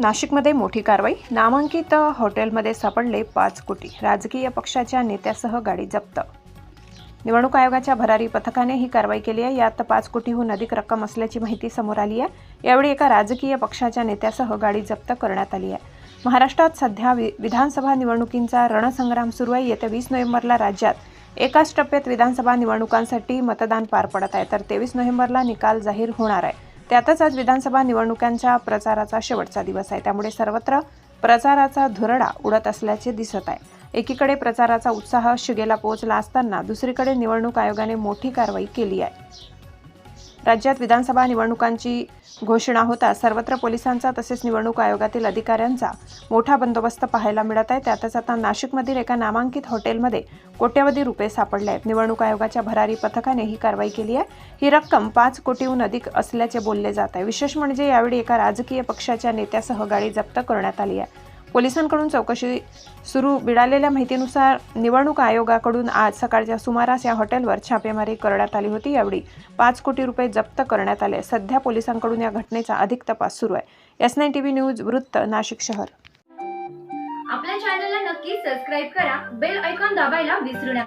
नाशिकमध्ये मोठी कारवाई. नामांकित हॉटेलमध्ये सापडले पाच कोटी. राजकीय पक्षाच्या नेत्यासह गाडी जप्त. निवडणूक आयोगाच्या भरारी पथकाने ही कारवाई केली आहे. यात पाच कोटीहून अधिक रक्कम असल्याची माहिती समोर आली आहे. यावेळी एका राजकीय पक्षाच्या नेत्यासह गाडी जप्त करण्यात आली आहे. महाराष्ट्रात सध्या वि विधानसभा निवडणुकींचा रणसंग्राम सुरू आहे. येत्या वीस नोव्हेंबरला राज्यात एकाच टप्प्यात विधानसभा निवडणुकांसाठी मतदान पार पडत आहे. तर तेवीस नोव्हेंबरला निकाल जाहीर होणार आहे. त्यातच आज विधानसभा निवडणुकांच्या प्रचाराचा शेवटचा दिवस आहे. त्यामुळे सर्वत्र प्रचाराचा धुरडा उडत असल्याचे दिसत आहे. एकीकडे प्रचाराचा उत्साह शिगेला पोहोचला असताना दुसरीकडे निवडणूक आयोगाने मोठी कारवाई केली आहे. राज्यात विधानसभा निवडणुकांची घोषणा होता सर्वत्र पोलिसांचा तसेच निवडणूक आयोगातील अधिकाऱ्यांचा मोठा बंदोबस्त पाहायला मिळत आहे. त्यातच आता नाशिकमधील एका नामांकित हॉटेलमध्ये कोट्यवधी रुपये सापडले आहेत. निवडणूक आयोगाच्या भरारी पथकाने ही कारवाई केली आहे. ही रक्कम पाच कोटीहून अधिक असल्याचे बोलले जात आहे. विशेष म्हणजे यावेळी एका राजकीय पक्षाच्या नेत्यासह गाडी जप्त करण्यात आली आहे. पोलिसांकडून चौकशी सुरू. मिळालेल्या माहितीनुसार निवडणूक आयोगाकडून आज सकाळच्या सुमारास या हॉटेलवर छापेमारी करण्यात आली होती. यावेळी पाच कोटी रुपये जप्त करण्यात आले. सध्या पोलिसांकडून या घटनेचा अधिक तपास सुरू आहे. एस नाईन टीव्ही न्यूज वृत्त नाशिक शहर. आपल्या चॅनलला नक्की सबस्क्राईब करा. बेल ऐकॉन दाबायला विसरू नका.